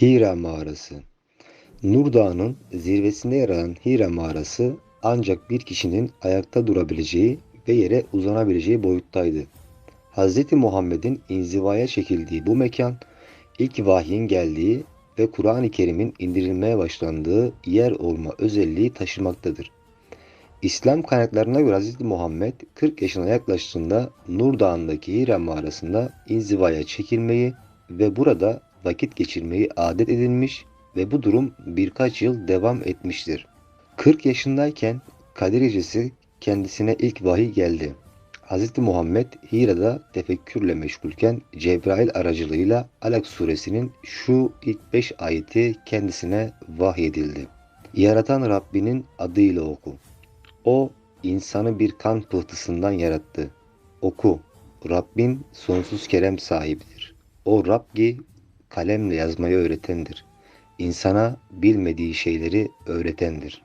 Hira Mağarası Nur Dağı'nın zirvesinde yer alan Hira Mağarası ancak bir kişinin ayakta durabileceği ve yere uzanabileceği boyuttaydı. Hz. Muhammed'in inzivaya çekildiği bu mekan, ilk vahyin geldiği ve Kur'an-ı Kerim'in indirilmeye başlandığı yer olma özelliği taşımaktadır. İslam kaynaklarına göre Hz. Muhammed 40 yaşına yaklaştığında Nur Dağı'ndaki Hira mağarasında inzivaya çekilmeyi ve burada vakit geçirmeyi adet edinmiş ve bu durum birkaç yıl devam etmiştir. 40 yaşındayken Kadir Gecesi kendisine ilk vahiy geldi. Hz. Muhammed Hira'da tefekkürle meşgulken Cebrail aracılığıyla Alak suresinin şu ilk 5 ayeti kendisine vahyedildi. Yaratan Rabbinin adıyla oku. O insanı bir kan pıhtısından yarattı. Oku. Rabbin sonsuz kerem sahibidir. O Rabbi kalemle yazmayı öğretendir. İnsana bilmediği şeyleri öğretendir.